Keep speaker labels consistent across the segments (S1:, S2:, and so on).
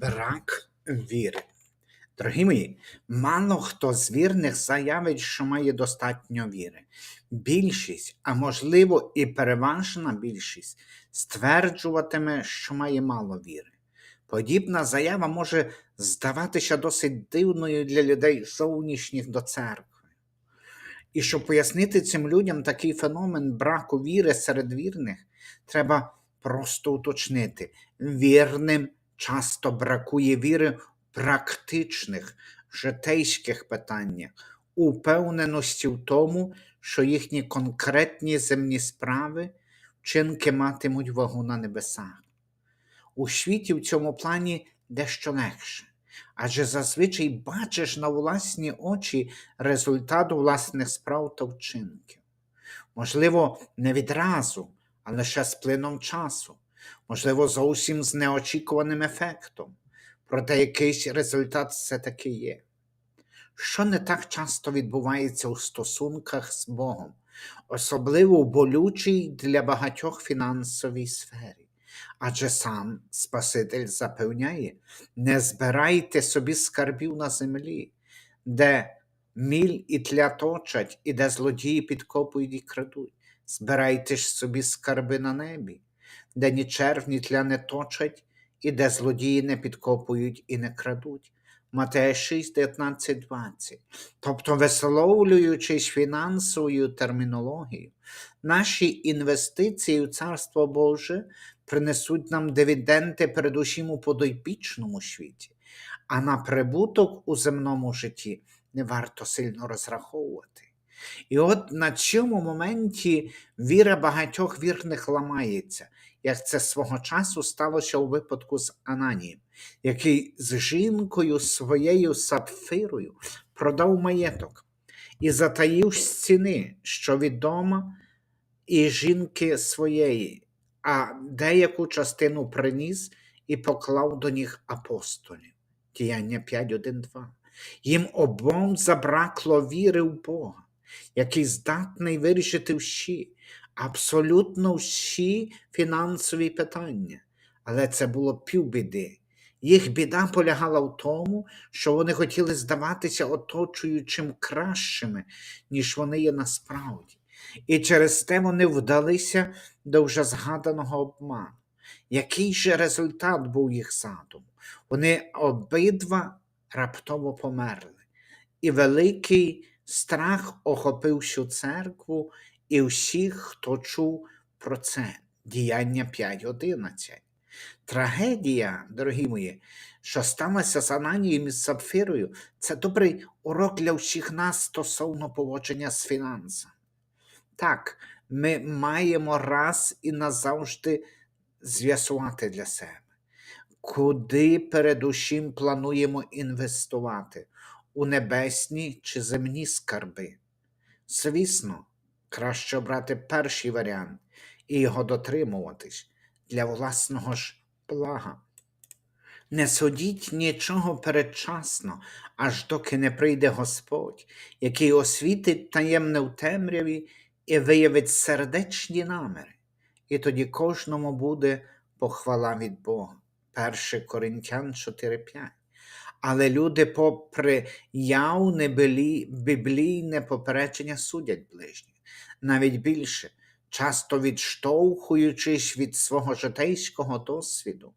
S1: Брак віри. Дорогі мої, мало хто з вірних заявить, що має достатньо віри. Більшість, а можливо і переважна більшість, стверджуватиме, що має мало віри. Подібна заява може здаватися досить дивною для людей зовнішніх до церкви. І щоб пояснити цим людям такий феномен браку віри серед вірних, треба просто уточнити: вірним часто бракує віри в практичних, житейських питаннях, упевненості в тому, що їхні конкретні земні справи, вчинки матимуть вагу на небесах. У світі в цьому плані дещо легше, адже зазвичай бачиш на власні очі результат власних справ та вчинків. Можливо, не відразу, а лише з плином часу, можливо, зовсім з неочікуваним ефектом, проте якийсь результат все-таки є. Що не так часто відбувається у стосунках з Богом, особливо в болючій для багатьох фінансовій сфері. Адже сам Спаситель запевняє: не збирайте собі скарбів на землі, де міль і тля точать, і де злодії підкопують і крадуть. Збирайте ж собі скарби на небі, де ні черв, ні тля не точать, і де злодії не підкопують і не крадуть. Матея 6, 19, 20. Тобто, висловлюючись фінансовою термінологією, наші інвестиції у Царство Боже принесуть нам дивіденди передусім у подойбічному світі, а на прибуток у земному житті не варто сильно розраховувати. І от на цьому моменті віра багатьох вірних ламається, як це свого часу сталося у випадку з Ананієм, який з жінкою своєю сапфирою продав маєток і затаїв з ціни, що відома і жінки своєї, а деяку частину приніс і поклав до них апостолів. Діяння 5, 1, 2. Їм обом забракло віри в Бога, який здатний вирішити всі, абсолютно всі фінансові питання. Але це було півбіди. Їх біда полягала в тому, що вони хотіли здаватися оточуючим кращими, ніж вони є насправді. І через те вони вдалися до вже згаданого обману. Який же результат був їх задуму? Вони обидва раптово померли, і великий страх охопив всю церкву і всіх, хто чув про це. Діяння 5.11. Трагедія, дорогі мої, що сталося з Ананієм і з Сапфирою, це добрий урок для всіх нас стосовно поводження з фінансами. Так, ми маємо раз і назавжди з'ясувати для себе, куди передусім плануємо інвестувати небесні чи земні скарби. Звісно, краще обрати перший варіант і його дотримуватись для власного ж блага. Не судіть нічого передчасно, аж доки не прийде Господь, який освітить таємне в темряві і виявить сердечні наміри, і тоді кожному буде похвала від Бога. 1 Коринтян 4.5. Але люди, попри явне біблійне попередження, судять ближніх, навіть більше, часто відштовхуючись від свого житейського досвіду,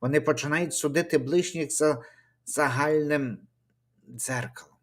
S1: вони починають судити ближніх за загальним дзеркалом.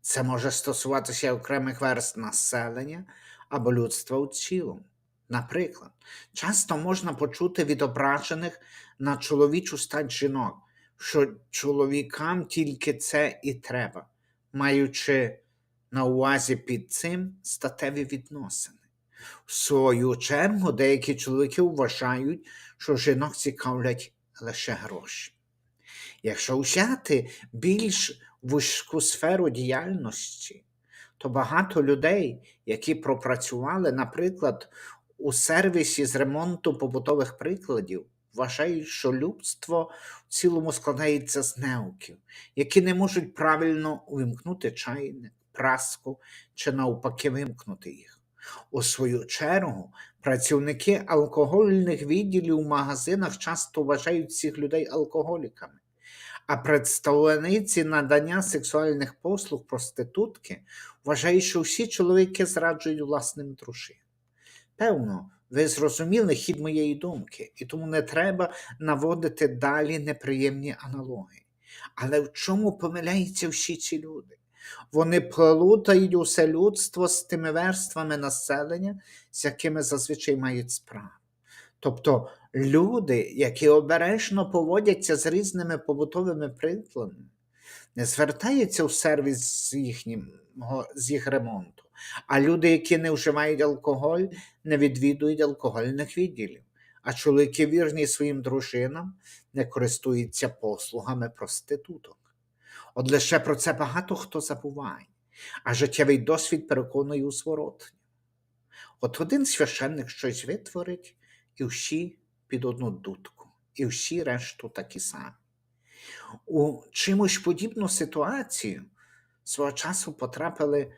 S1: Це може стосуватися окремих верст населення або людства у цілому. Наприклад, часто можна почути відображених на чоловічу стать жінок, що чоловікам тільки це і треба, маючи на увазі під цим статеві відносини. В свою чергу, деякі чоловіки вважають, що жінок цікавлять лише гроші. Якщо взяти більш вузьку сферу діяльності, то багато людей, які пропрацювали, наприклад, у сервісі з ремонту побутових прикладів, вважають, що людство в цілому складається з неуків, які не можуть правильно увімкнути чайник, праску чи навпаки вимкнути їх. У свою чергу, Працівники алкогольних відділів в магазинах часто вважають цих людей алкоголіками, а представниці надання сексуальних послуг проститутки вважають, що всі чоловіки зраджують власним дружинам. Певно, ви зрозуміли хід моєї думки, і тому не треба наводити далі неприємні аналогії. Але в чому помиляються всі ці люди? Вони плутають усе людство з тими верствами населення, з якими зазвичай мають справу. Тобто люди, які обережно поводяться з різними побутовими прикладами, не звертаються в сервіс з, їхнім, з їх ремонту, а люди, які не вживають алкоголь, не відвідують алкогольних відділів. А чоловіки вірні своїм дружинам не користуються послугами проституток. От лише про це багато хто забуває, а життєвий досвід переконує у зворотні. От один священник щось витворить, і всі під одну дудку, і всі решту такі самі. У чимось подібну ситуацію свого часу потрапили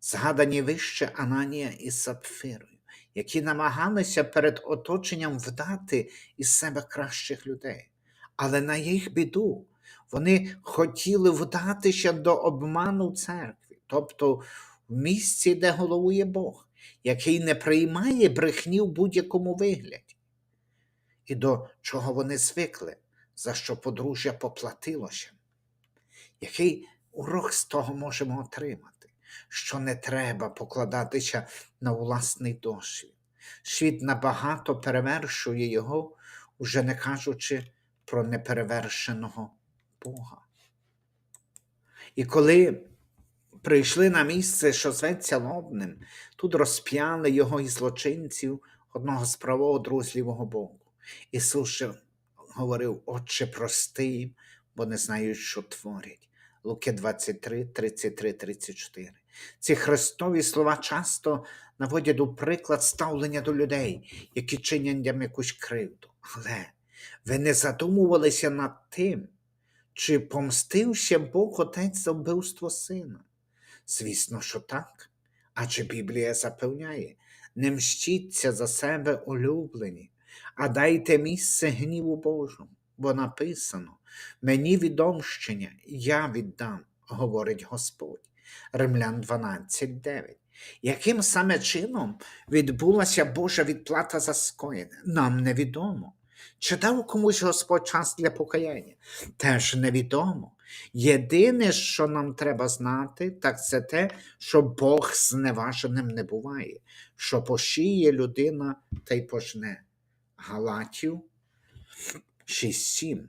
S1: згадані вище Ананія і Сапфирою, які намагалися перед оточенням вдати із себе кращих людей. Але на їх біду вони хотіли вдатися до обману церкві, тобто в місці, де головує Бог, який не приймає брехні в будь-якому вигляді. І до чого вони звикли, за що подружжя поплатилося. Який урок з того можемо отримати? Що не треба покладатися на власний досвід. Світ набагато перевершує його, уже не кажучи про неперевершеного Бога. І коли прийшли на місце, що зветься Лобним, тут розп'яли його і злочинців одного з правого друзлівого Богу. Ісус же говорив, Отче, прости їм, бо не знають, що творять. Луки 23, 33, 34. Ці христові слова часто наводять у приклад ставлення до людей, які чинять їм якусь кривду. Але ви не задумувалися над тим, чи помстився Бог Отець за вбивство сина? Звісно, що так. Адже Біблія запевняє, не мщіться за себе улюблені, а дайте місце гніву Божому, бо написано: мені відомщення, я віддам, говорить Господь. Римлян 12.9. Яким саме чином відбулася Божа відплата за скоєне, нам невідомо. Чи дав комусь Господь час для покаяння? Теж невідомо. Єдине, що нам треба знати, так це те, що Бог зневаженим не буває, що пошіє людина та й пожне. Галатів 6.7.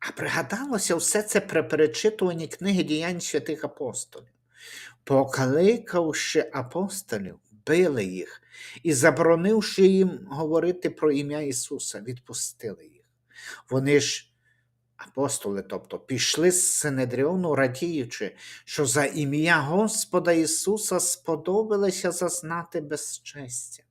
S1: А пригадалося все це при перечитуванні книги діянь святих апостолів. Покликавши апостолів, били їх і, заборонивши їм говорити про ім'я Ісуса, відпустили їх. Вони ж, апостоли, тобто, пішли з Синедріону, радіючи, що за ім'я Господа Ісуса сподобалося зазнати безчестя.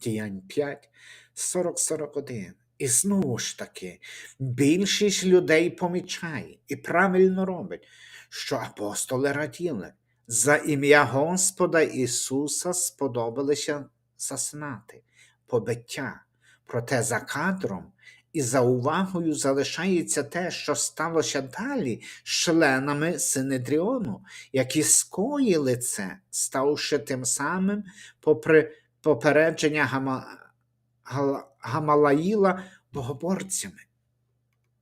S1: Діянь 5, 40-41. І знову ж таки, більшість людей помічає і правильно робить, що апостоли раділи. За ім'я Господа Ісуса сподобалося заснати, побиття. Проте за кадром і за увагою залишається те, що сталося далі з членами Синедріону, які скоїли це, ставши тим самим, попри попередження Гама... Гамалаїла богоборцями.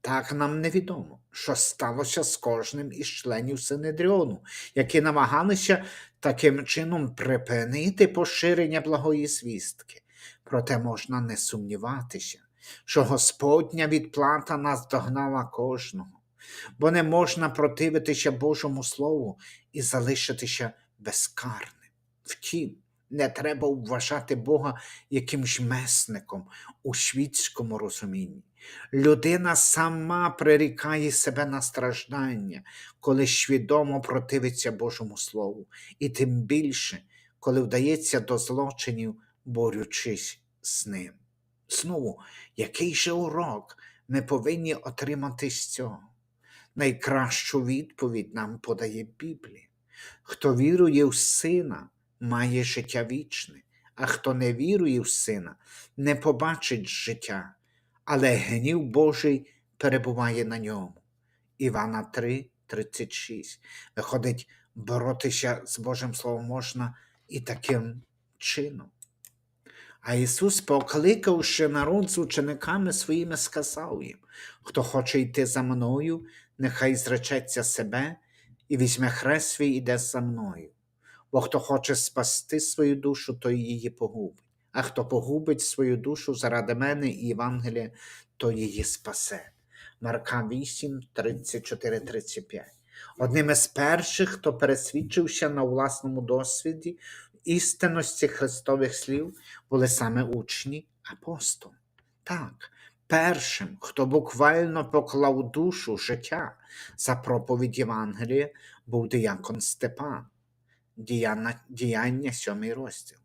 S1: Так нам невідомо, що сталося з кожним із членів Синедріону, які намагалися таким чином припинити поширення благої звістки. Проте можна не сумніватися, що Господня відплата наздогнала кожного, бо не можна противитися Божому Слову і залишитися безкарним. Втім, не треба вважати Бога якимсь месником у світському розумінні. Людина сама прирікає себе на страждання, коли свідомо противиться Божому Слову, і тим більше, коли вдається до злочинів, борючись з ним. Знову, який же урок ми повинні отримати з цього? Найкращу відповідь нам подає Біблія. Хто вірує в Сина, має життя вічне, а хто не вірує в сина, не побачить життя, але гнів Божий перебуває на ньому. Івана 3, 36. Виходить, боротися з Божим Словом можна і таким чином. А Ісус, покликавши народ з учениками своїми, сказав їм: хто хоче йти за мною, нехай зречеться себе і візьме хрест свій іде за мною. Бо хто хоче спасти свою душу, той її погубить. А хто погубить свою душу заради мене і Євангелія, то її спасе. Марка 8, 34, 35. Одним із перших, хто пересвідчився на власному досвіді істинності Христових слів, були саме учні апостол. Так, першим, хто буквально поклав душу життя за проповідь Євангелія, був диякон Степан, діяння, діяння сьомий розділ.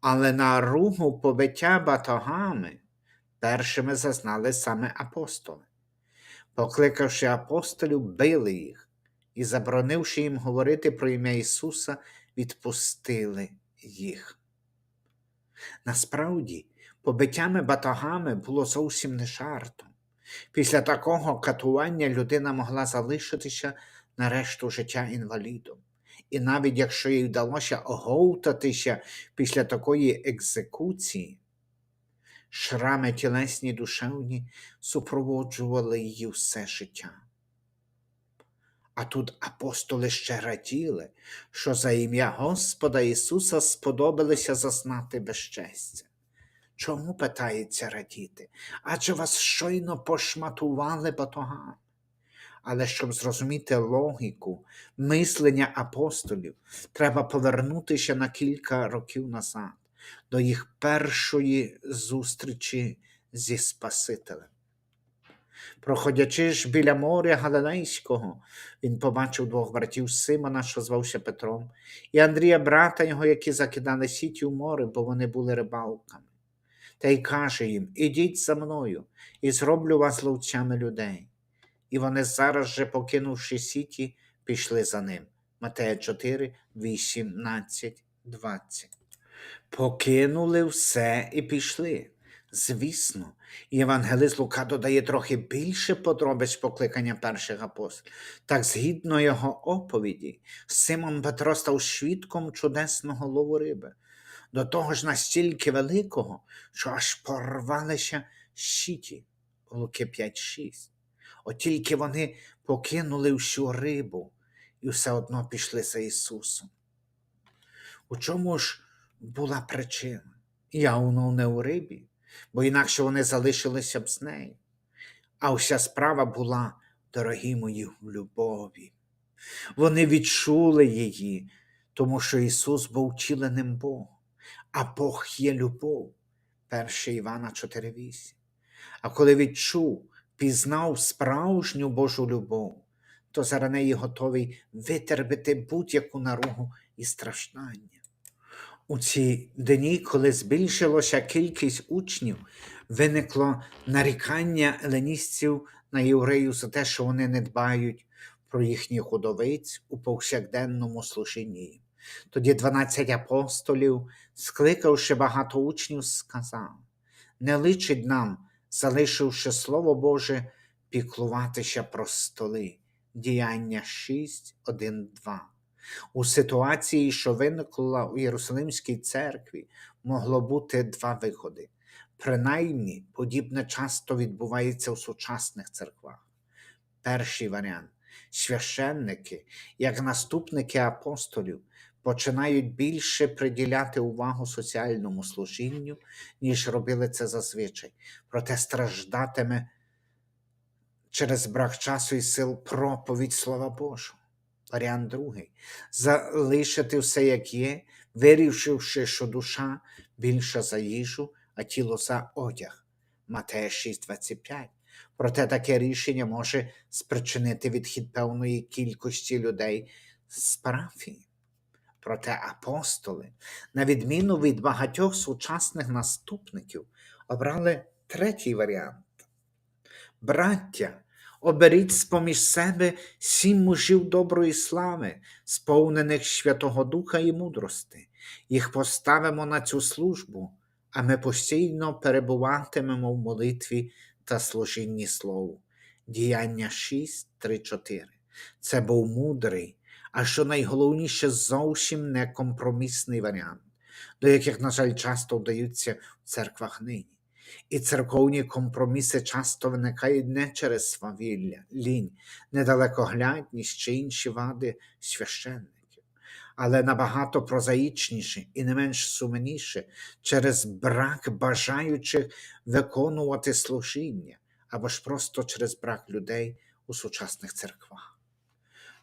S1: Але на ругу побиття батогами першими зазнали саме апостоли. Покликавши апостолів, били їх і, заборонивши їм говорити про ім'я Ісуса, відпустили їх. Насправді, побиттями батогами було зовсім не жартом. Після такого катування людина могла залишитися на решту життя інвалідом. І навіть якщо їй вдалося оговтатися після такої екзекуції, шрами тілесні душевні супроводжували її все життя. А тут апостоли ще раділи, що за ім'я Господа Ісуса сподобалися зазнати безчестя. Чому питається радіти? Адже вас щойно пошматували батогами. Але щоб зрозуміти логіку мислення апостолів, треба повернутися на кілька років назад, до їх першої зустрічі зі Спасителем. Проходячи ж біля моря Галилейського, він побачив двох братів Симона, що звався Петром, і Андрія, брата його, які закидали сіті у море, бо вони були рибалками. Та й каже їм: Ідіть за мною, і зроблю вас ловцями людей. І вони зараз же, покинувши сіті, пішли за ним. Матея 4, 18, 20. Покинули все і пішли. Звісно, Євангелист Лука додає трохи більше подробиць покликання перших апостолів. Так, згідно його оповіді, Симон Петро став свідком чудесного лову риби, до того ж настільки великого, що аж порвалися щиті. Луки 5-6. От тільки вони покинули всю рибу і все одно пішли за Ісусом. У чому ж була причина? Явно не у рибі, бо інакше вони залишилися б з нею. А вся справа була, дорогі мої, в любові. Вони відчули її, тому що Ісус був втіленим Богом, а Бог є любов. 1 Івана 4,8. А коли відчув, пізнав справжню Божу любов, то заради неї готовий витерпіти будь-яку наругу і страждання. У ці дні, коли збільшилася кількість учнів, виникло нарікання еленістів на євреїв за те, що вони не дбають про їхніх удовиць у повсякденному служінні. Тоді 12 апостолів, скликавши багато учнів, сказав: не личить нам, залишивши Слово Боже, піклуватися про столи. Діяння 6, 1, 2. У ситуації, що виникла у Єрусалимській церкві, могло бути два виходи. Принаймні, подібне часто відбувається у сучасних церквах. Перший варіант священники, як наступники апостолів, починають більше приділяти увагу соціальному служінню, ніж робили це зазвичай, проте страждатиме через брак часу і сил проповідь Слова Божого. Варіант другий залишити все, як є, вирішивши, що душа більша за їжу, а тіло за одяг. Матея 6,25. Проте таке рішення може спричинити відхід певної кількості людей з парафії. Проте апостоли, на відміну від багатьох сучасних наступників, обрали третій варіант. Браття, оберіть з-поміж себе сім мужів доброї слави, сповнених Святого Духа і мудрости, їх поставимо на цю службу, а ми постійно перебуватимемо в молитві та служінні Слову. Діяння 6, 3, 4. Це був мудрий, а що найголовніше, зовсім не компромісний варіант, до яких, на жаль, часто вдаються в церквах нині. І церковні компроміси часто виникають не через свавілля, лінь, недалекоглядність чи інші вади священників, але набагато прозаїчніше і не менш сумніше через брак бажаючих виконувати служіння або ж просто через брак людей у сучасних церквах.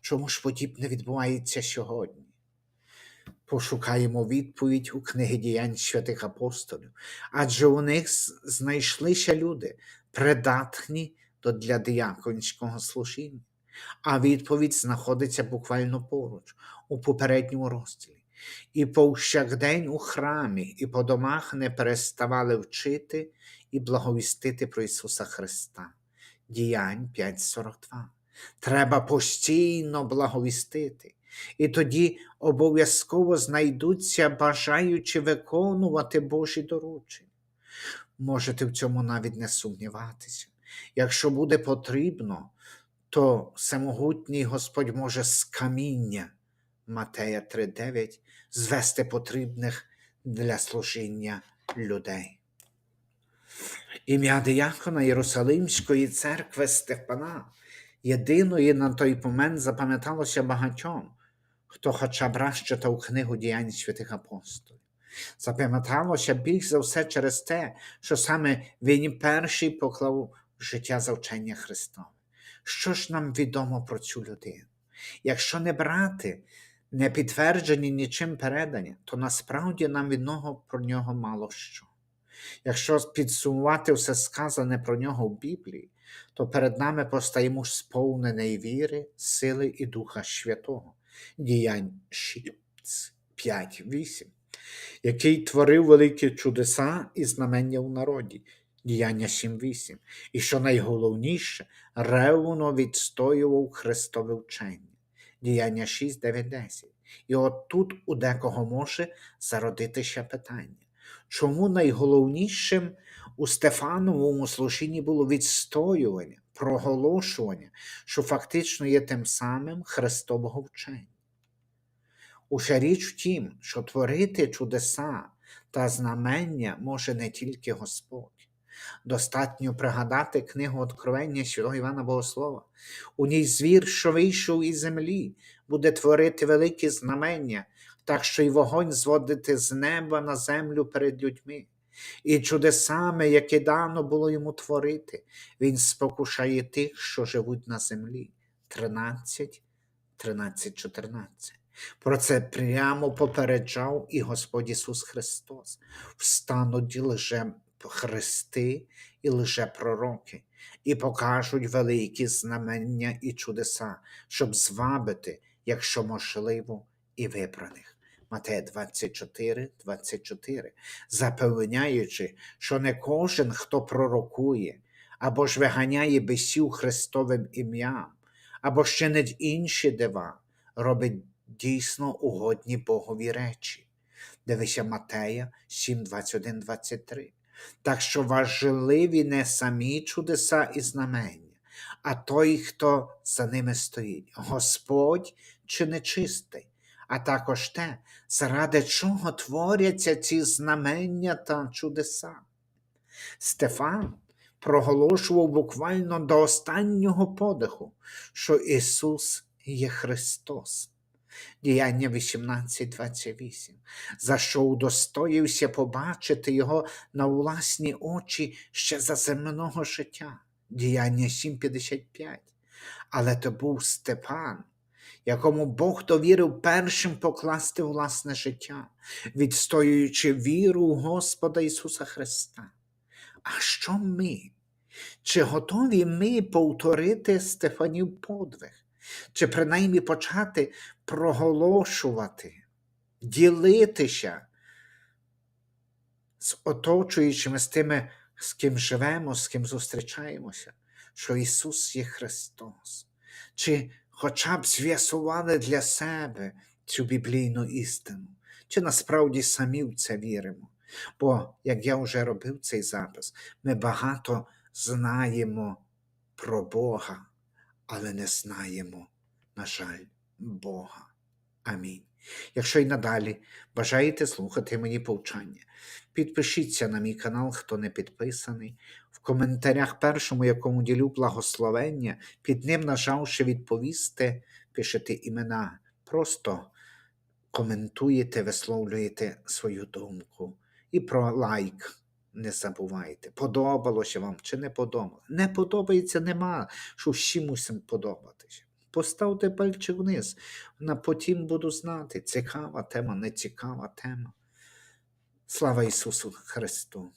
S1: Чому ж подібне відбувається сьогодні? Пошукаємо відповідь у книги діянь святих апостолів, адже у них знайшлися люди, придатні для діяконського служіння. А відповідь знаходиться буквально поруч, у попередньому розділі. І повсякдень у храмі, і по домах не переставали вчити і благовістити про Ісуса Христа. Діянь 5.42. Треба постійно благовістити. І тоді обов'язково знайдуться бажаючи виконувати Божі доручення. Можете в цьому навіть не сумніватися. Якщо буде потрібно, то всемогутній Господь може з каміння Матея 3.9 звести потрібних для служіння людей. Ім'я диякона Єрусалимської церкви Степана, єдиної на той момент запам'яталося багатьом, хто хоча б раз читав книгу діянь святих апостолів. Запам'яталося більш за все через те, що саме він перший поклав життя за вчення Христове. Що ж нам відомо про цю людину? Якщо не брати не підтверджені нічим передання, то насправді нам відомо про нього мало що. Якщо підсумувати все сказане про нього в Біблії, то перед нами постає муж сповнений віри, сили і Духа Святого, діянь 5, 8, який творив великі чудеса і знамення в народі, діяння 7.8, і що найголовніше, ревно відстоював Христове вчення, діяння 6, 9, 10. І от тут у декого може зародитися питання. Чому найголовнішим у Стефановому служінні було відстоювання, проголошування, що фактично є тим самим Христового вчення? Уся річ в тім, що творити чудеса та знамення може не тільки Господь. Достатньо пригадати книгу Откровення Святого Івана Богослова. У ній звір, що вийшов із землі, буде творити великі знамення, так що й вогонь зводити з неба на землю перед людьми. І чудесами, які дано було йому творити, він спокушає тих, що живуть на землі. 13, 13, 14. Про це прямо попереджав і Господь Ісус Христос. Встануть лже хрести і лже пророки, і покажуть великі знамення і чудеса, щоб звабити, якщо можливо, і вибраних. Матея 24, 24, запевняючи, що не кожен, хто пророкує, або ж виганяє бесів Христовим ім'ям, або ще не інші дива, робить дійсно угодні Богові речі. Дивися Матея 7, 21, 23. Так що важливі не самі чудеса і знамення, а той, хто за ними стоїть, Господь чи нечистий, а також те, заради чого творяться ці знамення та чудеса. Стефан проголошував буквально до останнього подиху, що Ісус є Христос. Діяння 18.28, за що удостоївся побачити його на власні очі ще за земного життя. Діяння 7.55. Але то був Степан, якому Бог довірив першим покласти власне життя, відстоюючи віру Господа Ісуса Христа. А що ми? Чи готові ми повторити Стефанів подвиг? Чи принаймні почати проголошувати, ділитися з оточуючими, з тими, з ким живемо, з ким зустрічаємося, що Ісус є Христос, чи хоча б з'ясували для себе цю біблійну істину, чи насправді самі в це віримо. Бо, як я вже робив цей запис, ми багато знаємо про Бога, але не знаємо, на жаль, Бога. Амінь. Якщо й надалі бажаєте слухати мої повчання, підпишіться на мій канал, хто не підписаний. В коментарях першому, якому ділю благословення, під ним, нажавши відповісти, пишете імена. Просто коментуєте, висловлюєте свою думку. І про лайк не забувайте. Подобалося вам чи не подобалося? Не подобається, нема, що всі мусимо подобатися. Поставте пальчик вниз. На потім буду знати, цікава тема, не цікава тема. Слава Ісусу Христу!